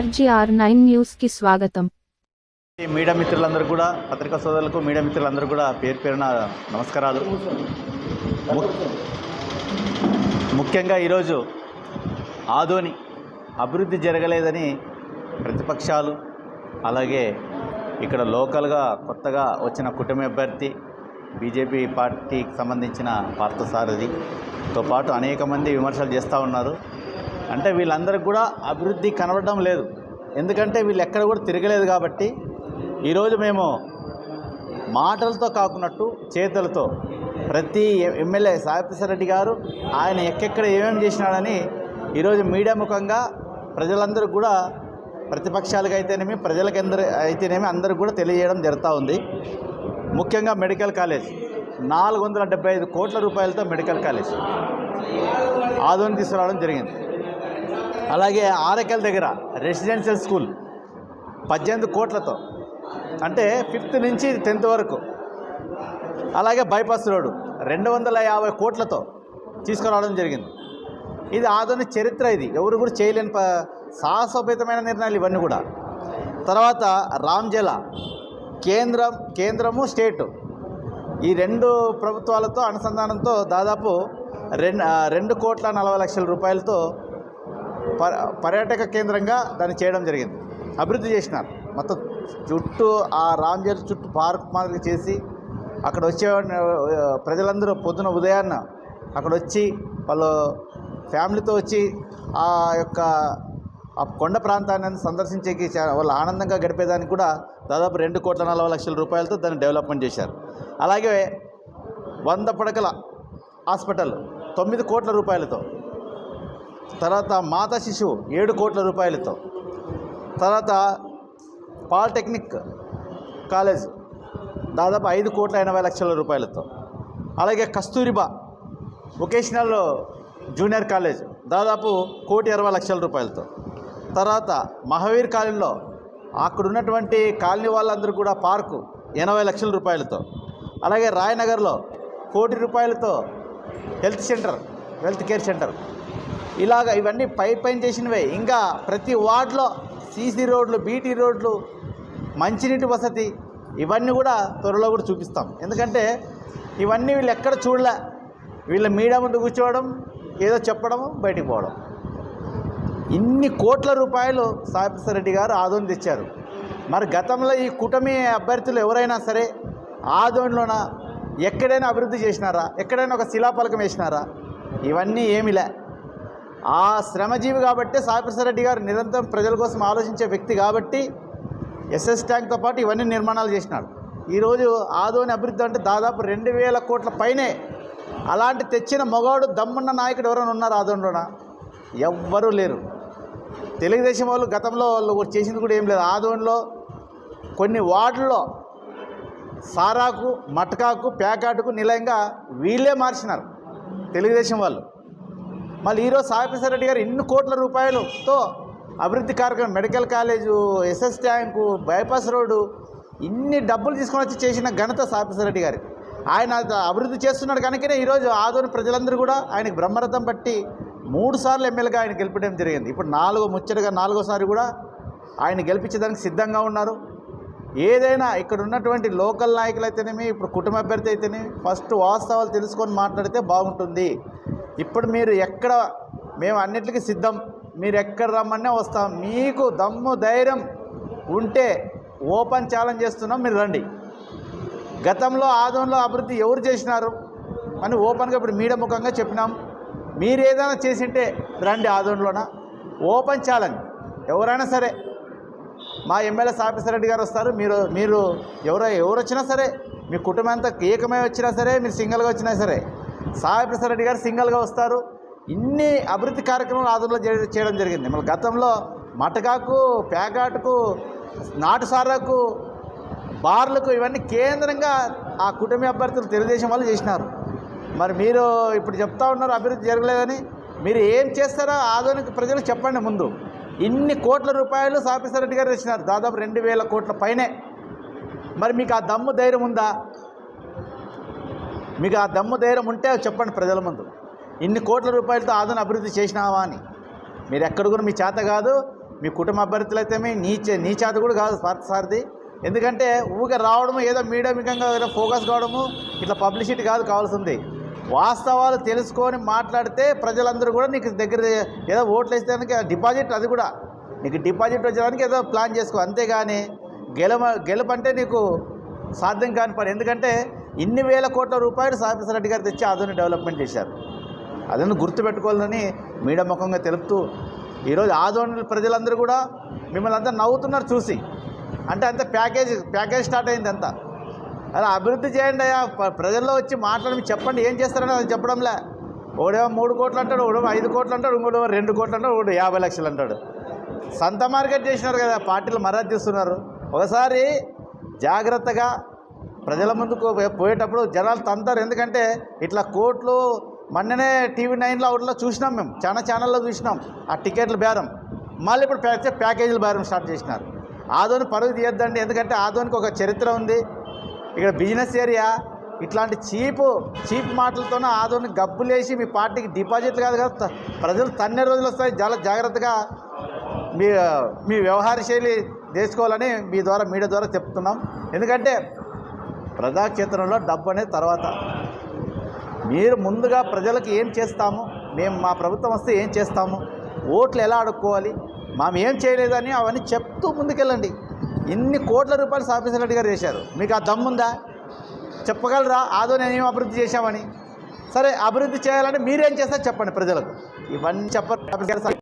RGR nine న్యూస్కి స్వాగతం media మిత్రులందరూ కూడా పత్రికా సోదరులకు మీడియా మిత్రులందరూ కూడా పేరు పేరున నమస్కారాలు. ముఖ్యంగా ఈరోజు ఆదోని అభివృద్ధి జరగలేదని ప్రతిపక్షాలు అలాగే ఇక్కడ లోకల్గా కొత్తగా వచ్చిన కుటుంబ అభ్యర్థి బీజేపీ పార్టీకి సంబంధించిన పార్థసారథితో పాటు అనేక మంది విమర్శలు చేస్తూ ఉన్నారు. అంటే వీళ్ళందరికీ కూడా అభివృద్ధి కనబడడం లేదు. ఎందుకంటే వీళ్ళు ఎక్కడ కూడా తిరగలేదు కాబట్టి ఈరోజు మేము మాటలతో కాకున్నట్టు చేతులతో ప్రతి ఎమ్మెల్యే సాయప్రసాద్ రెడ్డి గారు ఆయన ఎక్కెక్కడ ఏమేమి చేసినాడని ఈరోజు మీడియా ముఖంగా ప్రజలందరూ కూడా ప్రతిపక్షాలకు అయితేనేమి ప్రజలకందరూ అయితేనేమి అందరూ కూడా తెలియజేయడం జరుగుతూ ఉంది. ముఖ్యంగా మెడికల్ కాలేజ్. నాలుగు వందల డెబ్బై ఐదు కోట్ల రూపాయలతో మెడికల్ కాలేజ్ ఆదోని తీసుకురావడం జరిగింది. అలాగే ఆరకల్ దగ్గర రెసిడెన్షియల్ స్కూల్ పద్దెనిమిది కోట్లతో అంటే ఫిఫ్త్ నుంచి టెన్త్ వరకు. అలాగే బైపాస్ రోడ్డు రెండు వందల యాభై కోట్లతో తీసుకురావడం జరిగింది. ఇది ఆధునిక చరిత్ర ఇది. ఎవరు కూడా చేయలేని ప సాహసోపేతమైన నిర్ణయాలు ఇవన్నీ కూడా. తర్వాత రామ్జల కేంద్రం కేంద్రము స్టేటు. ఈ రెండు ప్రభుత్వాలతో అనుసంధానంతో దాదాపు రెండు రెండు కోట్ల నలభై లక్షల రూపాయలతో పర్యాటక కేంద్రంగా దాన్ని చేయడం జరిగింది. అభివృద్ధి చేసినారు. మొత్తం చుట్టూ ఆ రామ్జల్ చుట్టూ పార్క్ మాదిరి చేసి అక్కడ వచ్చే ప్రజలందరూ పొద్దున ఉదయాన్న అక్కడ వచ్చి వాళ్ళు ఫ్యామిలీతో వచ్చి ఆ యొక్క ఆ కొండ ప్రాంతాన్ని సందర్శించేకి వాళ్ళు ఆనందంగా గడిపేదానికి కూడా దాదాపు రెండు కోట్ల నలభై లక్షల రూపాయలతో దాన్ని డెవలప్మెంట్ చేశారు. అలాగే వంద పడకల హాస్పిటల్ తొమ్మిది కోట్ల రూపాయలతో తర్వాత మాతా శిశువు ఏడు కోట్ల రూపాయలతో. తర్వాత పాలిటెక్నిక్ కాలేజ్ దాదాపు ఐదు కోట్ల ఎనభై లక్షల రూపాయలతో. అలాగే కస్తూరిబా వొకేషనల్ జూనియర్ కాలేజ్ దాదాపు కోటి ఇరవై లక్షల రూపాయలతో. తర్వాత మహావీర్ కాలనీలో అక్కడ ఉన్నటువంటి కాలనీ వాళ్ళందరూ కూడా పార్కు ఎనభై లక్షల రూపాయలతో. అలాగే రాయనగర్లో కోటి రూపాయలతో health centre health care centre ఇలాగ ఇవన్నీ పై పైన చేసినవే. ఇంకా ప్రతి వార్డులో సీసీ రోడ్లు బీటీ రోడ్లు మంచినీటి వసతి ఇవన్నీ కూడా త్వరలో కూడా చూపిస్తాం. ఎందుకంటే ఇవన్నీ వీళ్ళు ఎక్కడ చూడలే. వీళ్ళ మీడియా ముందు కూర్చోవడం ఏదో చెప్పడం బయటికి పోవడం. ఇన్ని కోట్ల రూపాయలు సాయిప్రసాద్ రెడ్డి గారు ఆదోని తెచ్చారు. మరి గతంలో ఈ కూటమి అభ్యర్థులు ఎవరైనా సరే ఆదోనిలోన ఎక్కడైనా అభివృద్ధి చేసినారా ఎక్కడైనా ఒక శిలాఫలకం వేసినారా ఇవన్నీ ఏమిలే ఆ శ్రమజీవి కాబట్టి సాయిప్రసాద్ రెడ్డి గారు నిరంతరం ప్రజల కోసం ఆలోచించే వ్యక్తి కాబట్టి ఎస్ఎస్ ట్యాంక్తో పాటు ఇవన్నీ నిర్మాణాలు చేసినాడు. ఈరోజు ఆదోని అభివృద్ధి అంటే దాదాపు రెండు వేల కోట్ల పైనే అలాంటి తెచ్చిన మగవాడు దమ్మున్న నాయకుడు ఎవరైనా ఉన్నారు ఆదోనిలోన? ఎవ్వరూ లేరు. తెలుగుదేశం వాళ్ళు గతంలో వాళ్ళు చేసింది కూడా ఏం లేదు. ఆదోనిలో కొన్ని వార్డుల్లో సారాకు మటకాకు ప్యాకాటుకు నిలయంగా వీళ్ళే మార్చినారు తెలుగుదేశం వాళ్ళు. మళ్ళీ ఈరోజు సాయిప్రసాద్ రెడ్డి గారు ఇన్ని కోట్ల రూపాయలతో అభివృద్ధి కార్యక్రమం medical college SS tank bypass road ఇన్ని డబ్బులు తీసుకొని వచ్చి చేసిన ఘనత సాయిప్రసాద్ రెడ్డి గారి. ఆయన అభివృద్ధి చేస్తున్నాడు కనుకనే ఈరోజు ఆదోని ప్రజలందరూ కూడా ఆయనకు బ్రహ్మరథం పట్టి మూడు సార్లు ఎమ్మెల్యేగా ఆయన గెలిపడం జరిగింది. ఇప్పుడు నాలుగో ముచ్చటగా నాలుగోసారి కూడా ఆయన గెలిపించడానికి సిద్ధంగా ఉన్నారు. ఏదైనా ఇక్కడ ఉన్నటువంటి లోకల్ నాయకులు అయితేనేమి ఇప్పుడు కుటుంబ అభ్యర్థి అయితేనేమి ఫస్ట్ వాస్తవాలు తెలుసుకొని మాట్లాడితే బాగుంటుంది. ఇప్పుడు మీరు ఎక్కడ మేము అన్నిటికీ సిద్ధం. మీరు ఎక్కడ రమ్మన్నా వస్తాం. మీకు దమ్ము ధైర్యం ఉంటే ఓపెన్ ఛాలెంజ్ చేస్తున్నాం. మీరు రండి. గతంలో ఆదంలో అభివృద్ధి ఎవరు చేసినారు? అని ఓపెన్గా ఇప్పుడు మీడియా ముఖంగా చెప్పినాం. మీరు ఏదైనా చేసింటే రండి ఆదంలోన. Open challenge. ఎవరైనా సరే మా ఎమ్మెల్యే సాపిసర్ రెడ్డి గారు వస్తారు. మీరు మీరు ఎవరో ఎవరు వచ్చినా సరే మీ కుటుంబం అంతా ఏకమై వచ్చినా సరే మీరు సింగిల్గా వచ్చినా సరే సాయి ప్రసాద్ రెడ్డి గారు సింగిల్గా వస్తారు. ఇన్ని అభివృద్ధి కార్యక్రమాలు ఆదరణలో చేయడం జరిగింది. మళ్ళీ గతంలో మటకాకు పేకాటకు నాటుసారాకు బార్లకు ఇవన్నీ కేంద్రంగా ఆ కుటుంబ అభ్యర్థులు తెలుగుదేశం వాళ్ళు చేసినారు. మరి మీరు ఇప్పుడు చెప్తా ఉన్నారు అభివృద్ధి జరగలేదని. మీరు ఏం చేస్తారో ఆధునిక ప్రజలకు చెప్పండి ముందు. ఇన్ని కోట్ల రూపాయలు సాపిసర్ రెడ్డి గారు ఇచ్చినారు దాదాపు రెండు వేల కోట్ల పైనే. మరి మీకు ఆ దమ్ము ధైర్యం ఉందా? మీకు ఆ దమ్ము ధైర్యం ఉంటే చెప్పండి ప్రజల ముందు. ఇన్ని కోట్ల రూపాయలతో ఆదరణ అభివృద్ధి చేసినావా అని. మీరు ఎక్కడ కూడా మీ చేత కాదు మీ కుటుంబ అభ్యర్థులైతే అయితే నీ నీ చేత కూడా కాదు పార్థ సారథి ఎందుకంటే ఊరికే రావడము ఏదో మీడియామికంగా ఏదో ఫోకస్ కావడము ఇట్లా పబ్లిసిటీ కాదు కావాల్సింది. వాస్తవాలు తెలుసుకొని మాట్లాడితే ప్రజలందరూ కూడా నీకు దగ్గర ఏదో ఓట్లు వేసేదానికి డిపాజిట్ అది కూడా. నీకు డిపాజిట్ వచ్చేదానికి ఏదో ప్లాన్ చేసుకో. అంతేగాని గెలవ గెలుపంటే నీకు సాధ్యం కాని పని. ఎందుకంటే ఇన్ని వేల కోట్ల రూపాయలు సాఫీసర్ రెడ్డి గారు తెచ్చి ఆధునిక డెవలప్మెంట్ చేశారు. అదನ್ನು గుర్తుపెట్టుకోవాలని మీడియా ముఖంగా తెలుపుతూ ఈరోజు ఆదోని ప్రజలందరూ కూడా మిమ్మల్ని అంతా నవ్వుతున్నారు చూసి. అంటే అంత ప్యాకేజ్ ప్యాకేజ్ స్టార్ట్ అయింది అంతా. అలా అభివృద్ధి చేయండి అయ్యా. ప్రజల్లో వచ్చి మాట్లాడి చెప్పండి ఏం చేస్తారని అది చెప్పడంలే. ఒకడేమో మూడు కోట్లు అంటాడు ఒకడేమో ఐదు కోట్లు అంటాడు ఇంకోటేమో రెండు కోట్లు అంటాడు ఒకటి యాభై లక్షలు అంటాడు. సంత మార్కెట్ చేసినారు కదా పార్టీలు మర్యాద తీస్తున్నారు. ఒకసారి జాగ్రత్తగా ప్రజల ముందుకు పోయేటప్పుడు జనాలు తంతారు. ఎందుకంటే ఇట్లా కోట్లు మొన్ననే టీవీ నైన్లో అవుట్లో చూసినాం మేము. చాలా ఛానల్లో చూసినాం. ఆ టికెట్ల బేరం. మళ్ళీ ఇప్పుడు ప్యాకే ప్యాకేజీల బేరం స్టార్ట్ చేసినారు. ఆదోని పరుగు తీయొద్దండి. ఎందుకంటే ఆదోనికి ఒక చరిత్ర ఉంది. ఇక్కడ బిజినెస్ ఏరియా. ఇట్లాంటి చీపు చీప్ మాటలతోనే ఆదోని గబ్బులేసి మీ పార్టీకి డిపాజిట్లు కాదు కదా. ప్రజలు తన్నే రోజులు వస్తాయి. చాలా జాగ్రత్తగా మీ మీ వ్యవహార శైలి చేసుకోవాలని మీ ద్వారా మీడియా ద్వారా చెప్తున్నాం. ఎందుకంటే ప్రజాక్షేత్రంలో డబ్బు అనేది తర్వాత. మీరు ముందుగా ప్రజలకు ఏం చేస్తాము? మేము మా ప్రభుత్వం వస్తే ఏం చేస్తాము? ఓట్లు ఎలా అడుక్కోవాలి? మేము ఏం చేయలేదని అవన్నీ చెప్తూ ముందుకెళ్ళండి. ఇన్ని కోట్ల రూపాయలు సాఫీసర్ రెడ్డి గారు చేశారు. మీకు ఆ దమ్ముందా చెప్పగలరా? ఆదో నేనేం అభివృద్ధి చేశామని? సరే అభివృద్ధి చేయాలంటే మీరేం చేస్తారు చెప్పండి ప్రజలకు. ఇవన్నీ చెప్పారు